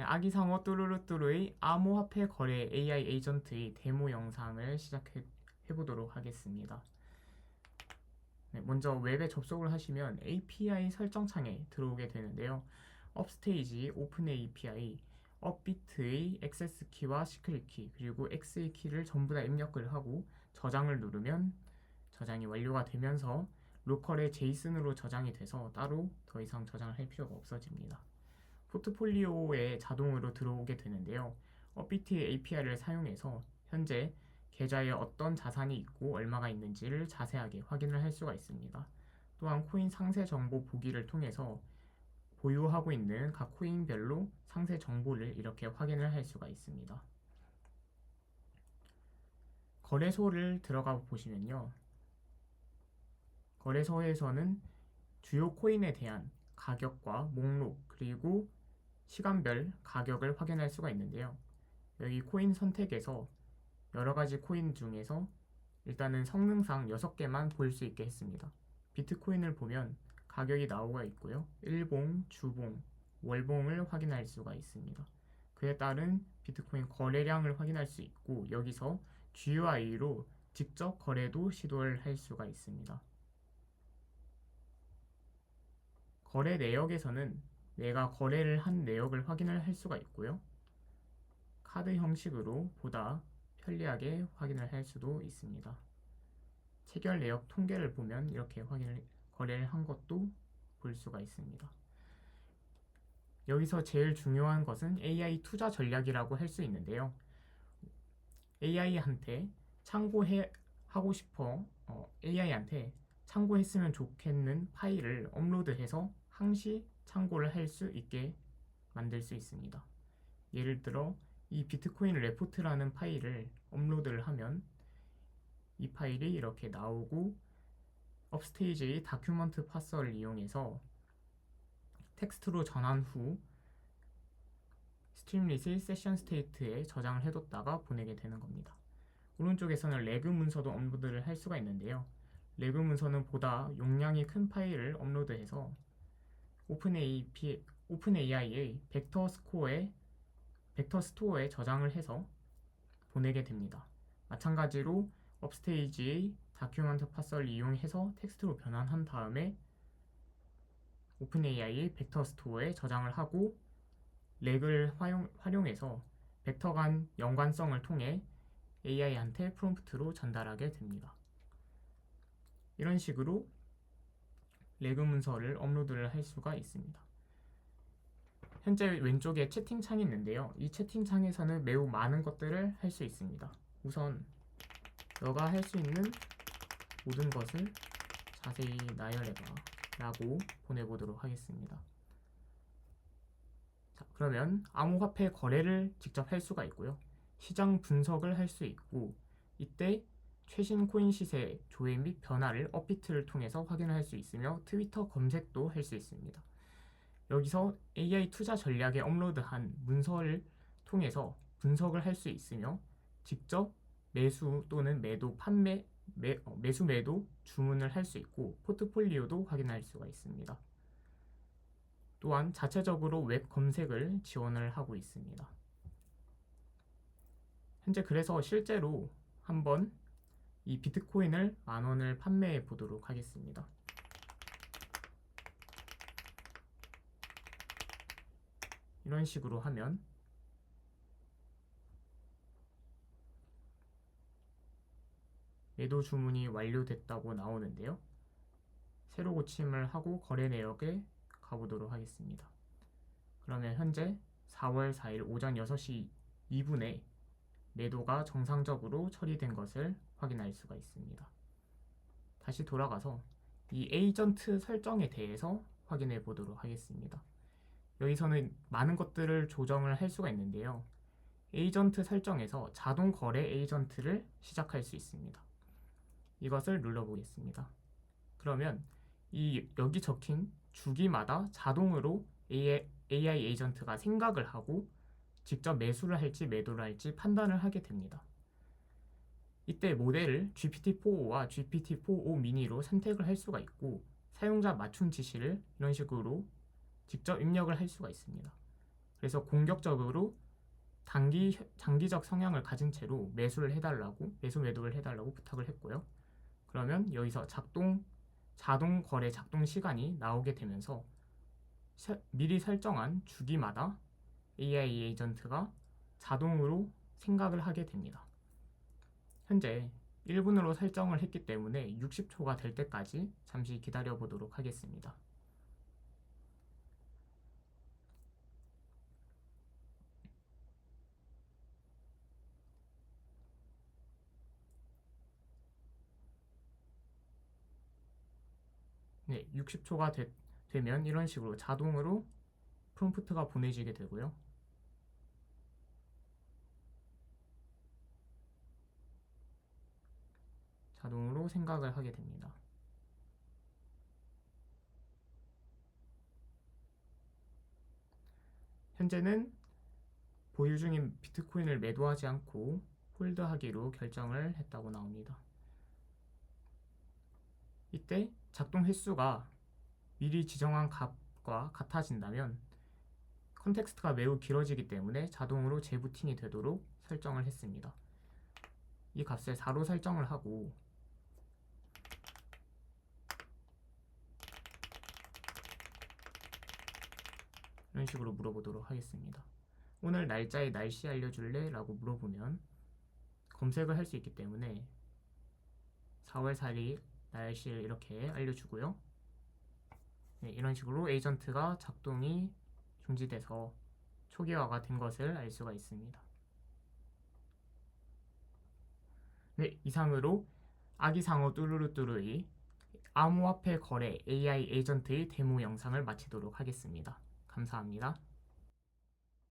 네, 아기상어 뚜루루뚜루의 암호화폐 거래 AI 에이전트의 데모 영상을 시작해 보도록 하겠습니다. 네, 먼저 웹에 접속을 하시면 API 설정 창에 들어오게 되는데요. 업스테이지, 오픈 API, 업비트의 액세스 키와 시크릿 키, 그리고 엑스의 키를 전부 다 입력을 하고 저장을 누르면 저장이 완료가 되면서 로컬에 제이슨으로 저장이 돼서 따로 더 이상 저장을 할 필요가 없어집니다. 포트폴리오에 자동으로 들어오게 되는데요. 업비트의 API를 사용해서 현재 계좌에 어떤 자산이 있고 얼마가 있는지를 자세하게 확인을 할 수가 있습니다. 또한 코인 상세 정보 보기를 통해서 보유하고 있는 각 코인별로 상세 정보를 이렇게 확인을 할 수가 있습니다. 거래소를 들어가 보시면요. 거래소에서는 주요 코인에 대한 가격과 목록 그리고 시간별 가격을 확인할 수가 있는데요. 여기 코인 선택에서 여러 가지 코인 중에서 일단은 성능상 6개만 볼 수 있게 했습니다. 비트코인을 보면 가격이 나오가 있고요. 일봉, 주봉, 월봉을 확인할 수가 있습니다. 그에 따른 비트코인 거래량을 확인할 수 있고 여기서 GUI로 직접 거래도 시도를 할 수가 있습니다. 거래 내역에서는 내가 거래를 한 내역을 확인을 할 수가 있고요. 카드 형식으로 보다 편리하게 확인을 할 수도 있습니다. 체결 내역 통계를 보면 이렇게 확인을 거래를 한 것도 볼 수가 있습니다. 여기서 제일 중요한 것은 AI 투자 전략이라고 할 수 있는데요. AI한테 참고해 하고 싶어 어, AI한테 참고했으면 좋겠는 파일을 업로드해서 항시 참고를 할 수 있게 만들 수 있습니다. 예를 들어 이 비트코인 레포트라는 파일을 업로드를 하면 이 파일이 이렇게 나오고 업스테이지의 다큐먼트 파서를 이용해서 텍스트로 전환 후 스트림릿을 세션 스테이트에 저장을 해뒀다가 보내게 되는 겁니다. 오른쪽에서는 레그 문서도 업로드를 할 수가 있는데요. 레그 문서는 보다 용량이 큰 파일을 업로드해서 오픈AI, 오픈AI의 벡터 스코어에 벡터 스토어에 저장을 해서 보내게 됩니다. 마찬가지로 업스테이지의 다큐먼트 파서를 이용해서 텍스트로 변환한 다음에 오픈AI의 벡터 스토어에 저장을 하고 렉을 활용, 활용해서 벡터 간 연관성을 통해 AI한테 프롬프트로 전달하게 됩니다. 이런 식으로 레그 문서를 업로드를 할 수가 있습니다. 현재 왼쪽에 채팅창이 있는데요. 이 채팅창에서는 매우 많은 것들을 할 수 있습니다. 우선 너가 할 수 있는 모든 것을 자세히 나열해봐 라고 보내보도록 하겠습니다. 자, 그러면 암호화폐 거래를 직접 할 수가 있고요. 시장 분석을 할 수 있고 이때 최신 코인 시세 조회 및 변화를 업비트를 통해서 확인할 수 있으며 트위터 검색도 할 수 있습니다. 여기서 AI 투자 전략에 업로드한 문서를 통해서 분석을 할 수 있으며 직접 매수 또는 매도 판매 매, 어, 매수 매도 주문을 할 수 있고 포트폴리오도 확인할 수가 있습니다. 또한 자체적으로 웹 검색을 지원을 하고 있습니다. 현재 그래서 실제로 한번 이 비트코인을 만 원을 판매해 보도록 하겠습니다. 이런 식으로 하면 매도 주문이 완료됐다고 나오는데요. 새로 고침을 하고 거래 내역에 가보도록 하겠습니다. 그러면 현재 4월 4일 오전 6시 2분에 매도가 정상적으로 처리된 것을 확인할 수가 있습니다. 다시 돌아가서 이 에이전트 설정에 대해서 확인해 보도록 하겠습니다. 여기서는 많은 것들을 조정을 할 수가 있는데요. 에이전트 설정에서 자동 거래 에이전트를 시작할 수 있습니다. 이것을 눌러보겠습니다. 그러면 이 여기 적힌 주기마다 자동으로 AI, 에이전트가 생각을 하고 직접 매수를 할지 매도를 할지 판단을 하게 됩니다. 이때 모델을 GPT-4o와 GPT-4o 미니로 선택을 할 수가 있고 사용자 맞춤 지시를 이런 식으로 직접 입력을 할 수가 있습니다. 그래서 공격적으로 단기 장기적 성향을 가진 채로 매수를 해달라고 매수 매도를 해달라고 부탁을 했고요. 그러면 여기서 작동 자동 거래 작동 시간이 나오게 되면서 세- 미리 설정한 주기마다 AI 에이전트가 자동으로 생각을 하게 됩니다. 현재 1분으로 설정을 했기 때문에 60초가 될 때까지 잠시 기다려 보도록 하겠습니다. 네, 60초가 되, 되면 이런 식으로 자동으로 프롬프트가 보내지게 되고요. 자동으로 생각을 하게 됩니다. 현재는 보유 중인 비트코인을 매도하지 않고 홀드하기로 결정을 했다고 나옵니다. 이때 작동 횟수가 미리 지정한 값과 같아진다면 컨텍스트가 매우 길어지기 때문에 자동으로 재부팅이 되도록 설정을 했습니다. 이 값을 4로 설정을 하고 이런 식으로 물어보도록 하겠습니다. 오늘 날짜에 날씨 알려줄래? 라고 물어보면 검색을 할 수 있기 때문에 4월 4일 날씨를 이렇게 알려주고요. 네, 이런 식으로 에이전트가 작동이 중지돼서 초기화가 된 것을 알 수가 있습니다. 네, 이상으로 아기상어 뚜루루뚜루의 암호화폐 거래 AI 에이전트의 데모 영상을 마치도록 하겠습니다. 감사합니다.